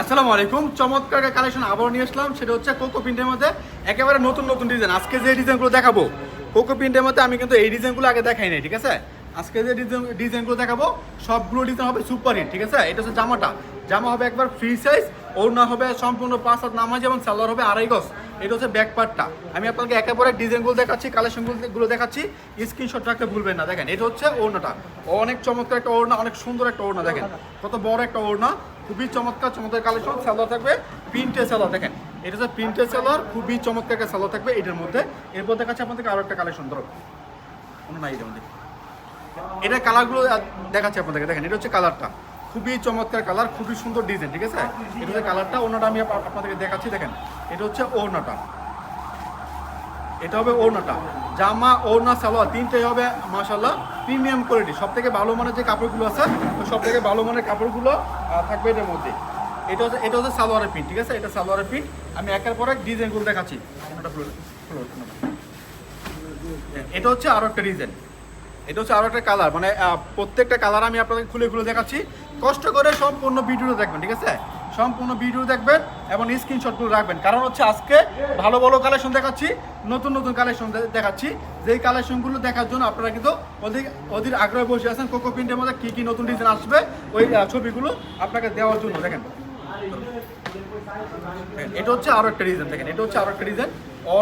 আসসালামু আলাইকুম। চমৎকার কালেকশন আবার নিয়ে আসলাম। সেটা হচ্ছে কোকো প্রিন্টের মধ্যে একেবারে নতুন নতুন ডিজাইন আজকে যে ডিজাইনগুলো দেখাবো কোকো প্রিন্টের মধ্যে আমি কিন্তু এই ডিজাইনগুলো আগে দেখাই নাই, ঠিক আছে? আজকে যে ডিজাইন ডিজাইনগুলো দেখাবো, সবগুলো ডিজাইন হবে সুপার হিট ঠিক আছে? এটা হচ্ছে জামাটা। জামা হবে একবার ফ্রি সাইজ ওড়না হবে সম্পূর্ণ পাঁচ হাত নামাজ এবং সালোয়ার হবে আড়াই গজ। এটা হচ্ছে ব্যাক পার্টটা আমি আপনাকে একেবারে ডিজাইনগুলো দেখাচ্ছি কালেকশনগুলো দেখাচ্ছি। স্ক্রিনশট রাখতে ভুলবেন না, দেখেন। এটা হচ্ছে ওড়নাটা। অনেক চমৎকার একটা ওড়না, অনেক সুন্দর একটা ওড়না, দেখেন। কত বড় একটা ওড়না। খুবই চমৎকার চমৎকার কালেকশন সালোয়ার থাকবে। প্রিন্টে সালোয়ার দেখেন, এটা হচ্ছে প্রিন্টে সেলার খুবই চমৎকার একটা থাকবে এটার মধ্যে। এরপর দেখাচ্ছি আপনাদেরকে আরও একটা কালেকশন ধরো। কোনো নাই এটার মধ্যে এটা কালারগুলো দেখাচ্ছি আপনাদেরকে, দেখেন, এটা হচ্ছে কালারটা খুবই চমৎকার কালার খুবই সুন্দর ডিজাইন ঠিক আছে? এটা হচ্ছে কালারটা ওনাটা আমি আপ- আপনাদেরকে দেখাচ্ছি, দেখেন। এটা হচ্ছে ওড়নাটা। এটা হবে ওড়নাটা। জামা, ওড়না, সালোয়ার, তিনটেই হবে মাশাল্লাহ প্রিমিয়াম কোয়ালিটি। সব থেকে ভালো মানের যে কাপড়গুলো আছে সব থেকে ভালো মানের কাপড়গুলো থাকবে এটার মধ্যে। এটা হচ্ছে এটা হচ্ছে সালোয়ারের প্রিন্ট, ঠিক আছে? এটা সালোয়ারের প্রিন্ট। আমি একের পর এক ডিজাইনগুলো দেখাচ্ছি। ওনাটা। এটা হচ্ছে আরও একটা ডিজাইন। এটা হচ্ছে আরও একটা কালার। মানে প্রত্যেকটা কালার আমি আপনাদের খুলে খুলে দেখাচ্ছি। কষ্ট করে সম্পূর্ণ ভিডিওটা দেখবেন, ঠিক আছে? সম্পূর্ণ ভিডিও দেখবেন এবং স্ক্রিনশটগুলো রাখবেন। কারণ হচ্ছে আজকে ভালো ভালো কালেকশন দেখাচ্ছি, নতুন নতুন কালেকশন দেখাচ্ছি। যেই কালেকশনগুলো দেখার জন্য আপনারা কিন্তু অধিক অধীর আগ্রহে বসে আছেন, কোকো প্রিন্টের মধ্যে কী কী নতুন ডিজাইন আসবে, ওই ছবিগুলো আপনাকে দেওয়ার জন্য। দেখেন। এটা হচ্ছে আরও একটা ডিজাইন দেখেন। এটা হচ্ছে আরও একটা ডিজাইন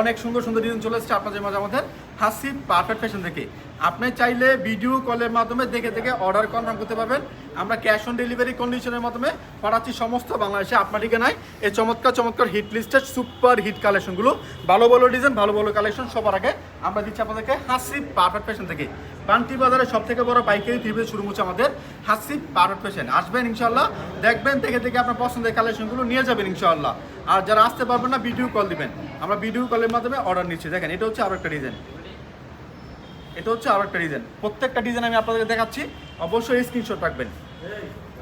অনেক সুন্দর সুন্দর ডিজাইন চলে এসেছে আপনাদের মাঝে আমাদের। হাসি পারফেক্ট ফ্যাশন থেকে আপনি চাইলে ভিডিও কলের মাধ্যমে দেখে দেখে অর্ডার কনফার্ম করতে পারবেন। আমরা ক্যাশ অন ডেলিভারি কন্ডিশনের মাধ্যমে পাঠাচ্ছি সমস্ত বাংলাদেশে আপনার ঠিকানায়। এই চমৎকার চমৎকার হিট লিস্টের সুপার হিট কালেকশনগুলো ভালো ভালো ডিজাইন ভালো ভালো কালেকশন সবার আগে আমরা দিচ্ছি আপনাদেরকে হাসি পারফেক্ট ফ্যাশন থেকে বান্টি বাজারে সব থেকে বড় পাইকারি ত্রিভুজ শুরু হচ্ছে আমাদের হাসি পারফেক্ট ফ্যাশন আসবেন ইনশাল্লাহ দেখবেন, দেখে দেখে আপনার পছন্দের কালেকশনগুলো নিয়ে যাবেন ইনশাল্লাহ আর যারা আসতে পারবেন না ভিডিও কল দিবেন। আমরা ভিডিও কলের মাধ্যমে অর্ডার নিচ্ছি। দেখেন, এটা হচ্ছে আরও একটা ডিজাইন এটা হচ্ছে আরও একটা ডিজাইন প্রত্যেকটা ডিজাইন আমি আপনাদের দেখাচ্ছি। অবশ্যই স্ক্রিনশট রাখবেন।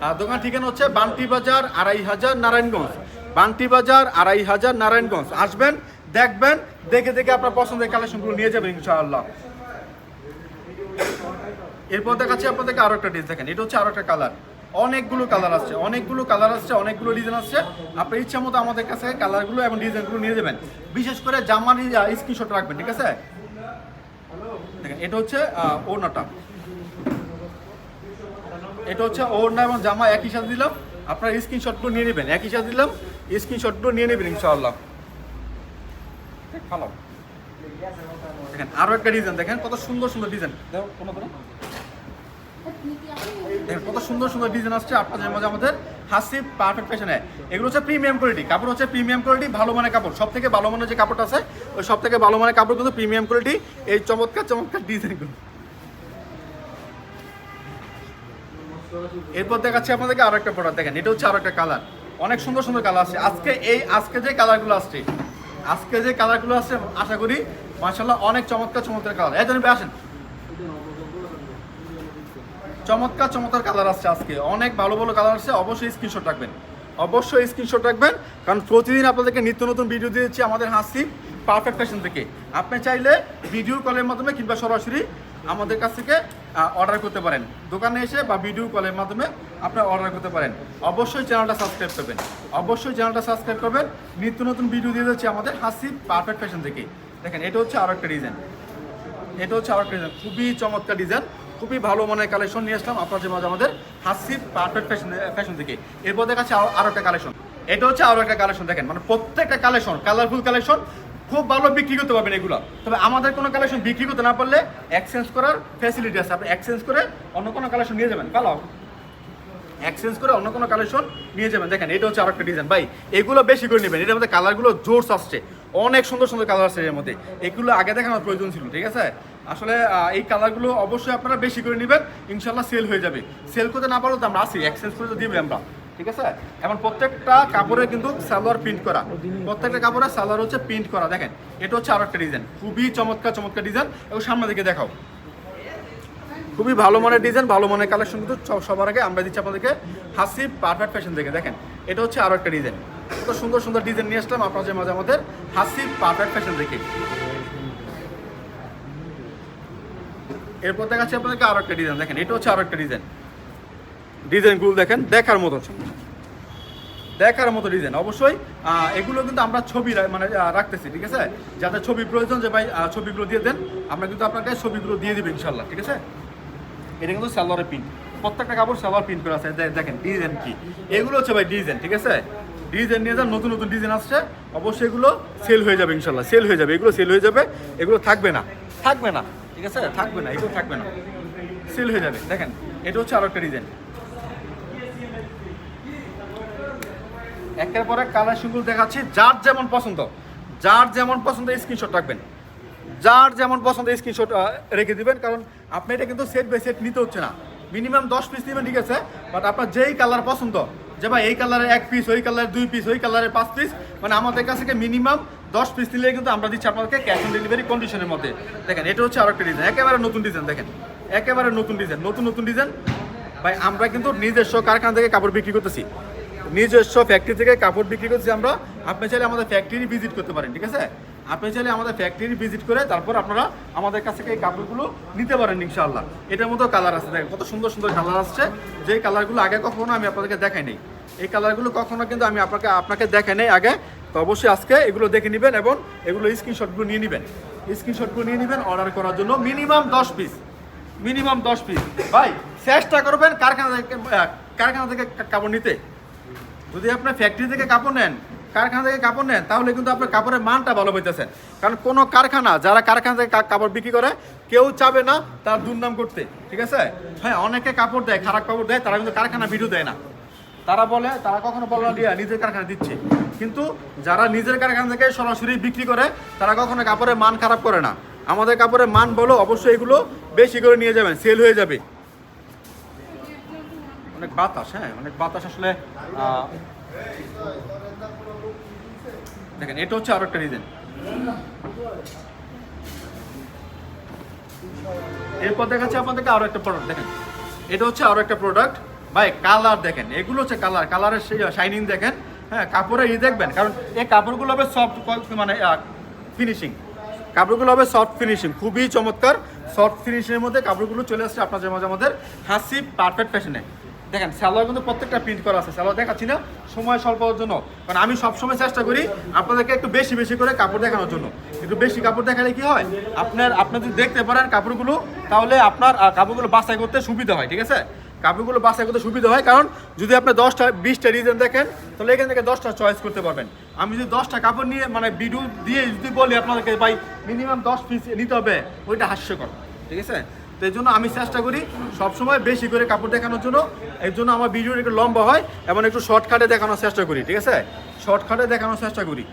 আর দোকান ঠিকানা হচ্ছে বান্টি বাজার, আড়াই হাজার নারায়ণগঞ্জ। বান্টি বাজার, আড়াই হাজার নারায়ণগঞ্জ। আসবেন, দেখবেন, দেখে দেখে আপনার পছন্দের কালেকশনগুলো নিয়ে যাবেন ইনশাআল্লাহ। এরপর দেখাচ্ছি আপনাদেরকে আরও একটা ডিজাইন দেখেন। এটা হচ্ছে আরও একটা কালার অনেকগুলো কালার আসছে, অনেকগুলো কালার আসছে, অনেকগুলো ডিজাইন আসছে। আপনার ইচ্ছা মতো আমাদের কাছে কালারগুলো এবং ডিজাইনগুলো নিয়ে যাবেন। বিশেষ করে জামার স্ক্রিনশট রাখবেন, ঠিক আছে? দেখেন, এটা হচ্ছে ওড়নাটা। এটা হচ্ছে ওড়না এবং জামা একই সাথে দিলাম। আপনার স্ক্রিনশটগুলো নিয়ে নেবেন, একই সাথে দিলাম স্ক্রিনশটগুলো নিয়ে নেবেন ইনশাআল্লাহ। ভালো দেখেন আরও একটা ডিজাইন দেখেন, কত সুন্দর সুন্দর ডিজাইন দেখো কোনো কোনো কত সুন্দর সুন্দর ডিজাইন আসছে আপনাদের মাঝে আমাদের। হাসি পারফেক্ট ফ্যাশনে এগুলো হচ্ছে প্রিমিয়াম কোয়ালিটি কাপড় হচ্ছে প্রিমিয়াম কোয়ালিটি ভালো মানের কাপড়। সব থেকে ভালো মানের যে কাপড়টা আছে, ওই সব থেকে ভালো মানের কাপড় কিন্তু প্রিমিয়াম কোয়ালিটি এই চমৎকার চমৎকার ডিজাইনগুলো এরপর দেখাচ্ছি আপনাদেরকে আরও একটা প্রোডাক্ট দেখেন, এটা হচ্ছে আরও একটা কালার অনেক সুন্দর সুন্দর কালার আছে আজকে এই, আজকে যে কালারগুলো আসছে, আজকে যে কালারগুলো আসছে, আশা করি মার্শাল্লাহ অনেক চমৎকার চমৎকার কালার এই জন্য আসেন চমৎকার চমৎকার কালার আসছে আজকে। অনেক ভালো ভালো কালার আসছে, অবশ্যই স্ক্রিনশট রাখবেন। অবশ্যই স্ক্রিনশট রাখবেন, কারণ প্রতিদিন আপনাদেরকে নিত্য নতুন ভিডিও দিয়েছি আমাদের হাসি পারফেক্ট ফ্যাশন থেকে। আপনি চাইলে ভিডিও কলের মাধ্যমে কিংবা সরাসরি আমাদের কাছ থেকে অর্ডার করতে পারেন। দোকানে এসে বা ভিডিও কলের মাধ্যমে আপনার অর্ডার করতে পারেন। অবশ্যই চ্যানেলটা সাবস্ক্রাইব করবেন। অবশ্যই চ্যানেলটা সাবস্ক্রাইব করবেন। নিত্য নতুন ভিডিও দিয়ে দিচ্ছি আমাদের হাসি পারফেক্ট ফ্যাশন থেকে। দেখেন, এটা হচ্ছে আরও একটা ডিজাইন এটা হচ্ছে একটা ডিজাইন খুবই চমৎকার ডিজাইন খুবই ভালো মানের কালেকশন নিয়ে আসলাম আপনাদের মাঝে আমাদের হাসি পারফেক্ট ফ্যাশন ফ্যাশন থেকে। এরপর দেখাচ্ছি আরও আরও একটা কালেকশন এটা হচ্ছে আরও একটা কালেকশন দেখেন মানে প্রত্যেকটা কালেকশন কালারফুল কালেকশন খুব ভালো বিক্রি করতে পারবেন এগুলো। তবে আমাদের কোনো কালেকশন বিক্রি করতে না পারলে এক্সচেঞ্জ করার ফ্যাসিলিটি আছে। আপনি এক্সচেঞ্জ করে অন্য কোনো কালেকশন নিয়ে যাবেন। ভালো এক্সচেঞ্জ করে অন্য কোনো কালেকশন নিয়ে যাবেন। দেখেন, এটা হচ্ছে আরেকটা ডিজাইন ভাই, এগুলো বেশি করে নেবেন। এটার মধ্যে কালারগুলো জোরস আসছে। অনেক সুন্দর সুন্দর কালার আসছে এর মধ্যে। এগুলো আগে দেখানোর প্রয়োজন ছিল, ঠিক আছে? আসলে এই কালারগুলো অবশ্যই আপনারা বেশি করে নেবেন ইনশাল্লাহ সেল হয়ে যাবে। সেল করতে না পারলেও তো আমরা আসি এক্সচেঞ্জ করে তো দিবে আমরা, ঠিক আছে? এখন প্রত্যেকটা কাপড়ে কিন্তু সালোয়ার প্রিন্ট করা, প্রত্যেকটা কাপড়ে সালোয়ার হচ্ছে প্রিন্ট করা, দেখেন, এটা হচ্ছে আরও একটা ডিজাইন খুবই চমৎকার চমৎকার ডিজাইন এবং সামনে দিকে দেখাও। খুবই ভালো মানের ডিজাইন ভালো মানের কালেকশন কিন্তু সব- সবার আগে আমরা দিচ্ছি আপনাদেরকে হাসি পারফেক্ট ফ্যাশন থেকে দেখেন, এটা হচ্ছে আরও একটা ডিজাইন কত সুন্দর সুন্দর ডিজাইন নিয়ে আসলাম আপনাদের মাঝে আমাদের হাসি পারফেক্ট ফ্যাশন থেকে এরপর দেখাচ্ছি আপনাদেরকে আরও একটা ডিজাইন দেখেন, এটা হচ্ছে আরও একটা ডিজাইন ডিজাইনগুলো দেখেন, দেখার মতো দেখার মতো ডিজাইন অবশ্যই এগুলো কিন্তু আমরা ছবি মানে রাখতেছি, ঠিক আছে? যাতে ছবি প্রয়োজন যে ভাই ছবিগুলো দিয়ে দেন, আমরা কিন্তু আপনাকে ছবিগুলো দিয়ে দিবো ইনশাল্লাহ ঠিক আছে? এটা কিন্তু সালোয়ারের প্রিন্ট প্রত্যেকটা কাপড় সালোয়ার প্রিন্ট করা আছে দেখেন ডিজাইন কি? এগুলো হচ্ছে ভাই ডিজাইন ঠিক আছে? ডিজাইন নিয়ে যান, নতুন নতুন ডিজাইন আসছে, অবশ্যই এগুলো সেল হয়ে যাবে ইনশাল্লাহ সেল হয়ে যাবে। এগুলো সেল হয়ে যাবে, এগুলো থাকবে না থাকবে না। ঠিক আছে? থাকবে না, এগুলো থাকবে না। সেল হয়ে যাবে, দেখেন, এটা হচ্ছে আরও একটা ডিজাইন একের পর কালার শিগুলো দেখাচ্ছি, যার যেমন পছন্দ, যার যেমন পছন্দ স্ক্রিনশট রাখবেন। যার যেমন পছন্দ স্ক্রিনশট রেখে দিবেন, কারণ আপনি এটা কিন্তু সেট বাই সেট নিতে হচ্ছে না। মিনিমাম দশ পিস নেবেন ঠিক আছে? বাট আপনার যেই কালার পছন্দ, যে ভাই এই কালারের এক পিস ওই কালারের দুই পিস ওই কালারের পাঁচ পিস মানে আমাদের কাছে মিনিমাম দশ পিস নিলে কিন্তু আমরা দিচ্ছি আপনাদেরকে ক্যাশ অন ডেলিভারি কন্ডিশনের মধ্যে। দেখেন, এটা হচ্ছে আরেকটা ডিজাইন একেবারে নতুন ডিজাইন দেখেন। একেবারে নতুন ডিজাইন নতুন নতুন ডিজাইন ভাই, আমরা কিন্তু নিজস্ব কারখানা থেকে কাপড় বিক্রি করতেছি। নিজস্ব ফ্যাক্টরি থেকে কাপড় বিক্রি করছি আমরা। আপনি চাইলে আমাদের ফ্যাক্টরি ভিজিট করতে পারেন, ঠিক আছে? আপনি চাইলে আমাদের ফ্যাক্টরি ভিজিট করে তারপর আপনারা আমাদের কাছ থেকে এই কাপড়গুলো নিতে পারেন, ইনশাআল্লাহ। এটার মতো কালার আছে, দেখেন, কত সুন্দর সুন্দর কালার আসছে। যে কালারগুলো আগে কখনো আমি আপনাদেরকে দেখাই নাই, এই কালারগুলো কখনো কিন্তু আমি আপনাকে আপনাকে দেখাই নাই আগে। তো অবশ্যই আজকে এগুলো দেখে নেবেন এবং এগুলো স্ক্রিনশটগুলো নিয়ে নেবেন। স্ক্রিনশটগুলো নিয়ে নেবেন অর্ডার করার জন্য মিনিমাম দশ পিস মিনিমাম দশ পিস ভাই, চেষ্টা করবেন কারখানা থেকে কারখানা থেকে কাপড় নিতে। যদি আপনার ফ্যাক্টরি থেকে কাপড় নেন, কারখানা থেকে কাপড় নেন, তাহলে কিন্তু আপনার কাপড়ের মানটা ভালো পাইতেছেন কারণ কোনো কারখানা, যারা কারখানা থেকে কাপড় বিক্রি করে, কেউ চাবে না তার দুর্নাম করতে, ঠিক আছে? হ্যাঁ অনেকে কাপড় দেয়, খারাপ কাপড় দেয়, তারা কিন্তু কারখানা ভিডিও দেয় না। তারা বলে, তারা কখনো বলে না, দিয়া, নিজের কারখানা দিচ্ছে। কিন্তু যারা নিজের কারখানা থেকে সরাসরি বিক্রি করে, তারা কখনো কাপড়ের মান খারাপ করে না। আমাদের কাপড়ের মান বলো, অবশ্যই এগুলো বেশি করে নিয়ে যাবেন, সেল হয়ে যাবে। অনেক বাতাস হ্যাঁ অনেক বাতাস আসলে দেখেন, এটা হচ্ছে আরও একটা রিজন এরপর দেখাচ্ছি আপনাদেরকে আরও একটা প্রোডাক্ট দেখেন। এটা হচ্ছে আরও একটা প্রোডাক্ট ভাই কালার দেখেন, এগুলো হচ্ছে কালার কালারের শাইনিং দেখেন হ্যাঁ কাপড়ে ই দেখবেন, কারণ এই কাপড়গুলো হবে সফট মানে ফিনিশিং কাপড়গুলো হবে সফট ফিনিশিং খুবই চমৎকার সফট ফিনিশিংয়ের মধ্যে কাপড়গুলো চলে আসছে আপনার মাঝে আমাদের হাসি পারফেক্ট ফ্যাশনে দেখেন স্যালোয়ার কিন্তু প্রত্যেকটা প্রিন্ট করা আছে স্যালোয়ার দেখাচ্ছি না, সময় স্বল্পর জন্য, কারণ আমি সবসময় চেষ্টা করি আপনাদেরকে একটু বেশি বেশি করে কাপড় দেখানোর জন্য। একটু বেশি কাপড় দেখালে কি হয়? আপনার আপনার যদি দেখতে পারেন কাপড়গুলো, তাহলে আপনার কাপড়গুলো বাছাই করতে সুবিধা হয়, ঠিক আছে? কাপড়গুলো বাছাই করতে সুবিধা হয়, কারণ যদি আপনি দশটা, বিশটা ডিজাইন দেখেন, তাহলে এখান থেকে দশটা চয়েস করতে পারবেন। আমি যদি দশটা কাপড় নিয়ে মানে ভিডিও দিয়ে যদি বলি আপনাদেরকে, ভাই মিনিমাম দশ পিস নিতে হবে ওইটা হাস্যকর, ঠিক আছে? তো এই জন্য আমি চেষ্টা করি সবসময় বেশি করে কাপড় দেখানোর জন্য। এর জন্য আমার ভিডিও একটু লম্বা হয়, এবং একটু শর্টকাটে দেখানোর চেষ্টা করি, ঠিক আছে? শর্টকাটে দেখানোর চেষ্টা করি।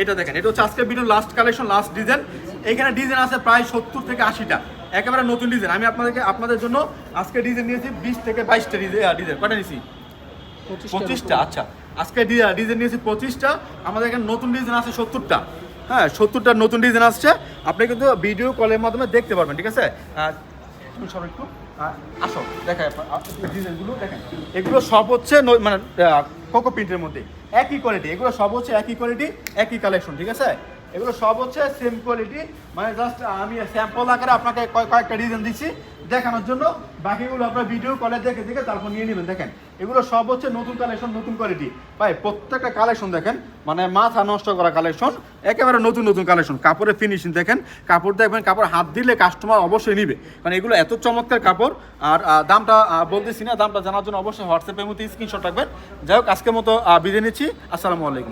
এটা দেখেন, এটা হচ্ছে আজকে video last collection last design এখানে ডিজাইন আছে প্রায় সত্তর থেকে আশিটা। একেবারে নতুন ডিজাইন। আমি আপনাদেরকে আপনাদের জন্য আজকে ডিজাইন নিয়েছি বিশ থেকে বাইশটা ডিজাইন ডিজাইন। কটা নিয়েছি? পঁচিশটা আচ্ছা। আজকে ডিজাইন নিয়েছি পঁচিশটা। আমাদের এখানে নতুন ডিজাইন আছে সত্তরটা। হ্যাঁ সত্তরটা নতুন ডিজাইন আসছে। আপনি কিন্তু ভিডিও কলের মাধ্যমে দেখতে পারবেন ঠিক আছে? সব একটু আসো দেখা ডিজাইনগুলো দেখেন। এগুলো সব হচ্ছে মানে কোকো প্রিন্টের মধ্যে। একই কোয়ালিটি এগুলো সব হচ্ছে একই কোয়ালিটি একই কালেকশন ঠিক আছে? এগুলো সব হচ্ছে সেম কোয়ালিটি মানে জাস্ট আমি স্যাম্পল আকারে আপনাকে কয়- কয়েকটা ডিজাইন দিচ্ছি দেখানোর জন্য। বাকিগুলো আপনার ভিডিও কলে দেখে দেখে তারপর নিয়ে নেবেন, দেখেন। এগুলো সব হচ্ছে নতুন কালেকশন নতুন কোয়ালিটি ভাই, প্রত্যেকটা কালেকশন দেখেন মানে মাথা নষ্ট করা কালেকশন একেবারে নতুন নতুন কালেকশন কাপড়ের ফিনিশিং দেখেন, কাপড় দেখবেন, কাপড় হাত দিলে কাস্টমার অবশ্যই নিবে। মানে এগুলো এত চমৎকার কাপড়, আর দামটা বলতেছি না, দামটা জানার জন্য অবশ্যই হোয়াটসঅ্যাপের মধ্যে স্ক্রিনশট রাখবেন। যাই হোক, আজকের মতো বিদায় নিচ্ছি। আসসালামু আলাইকুম।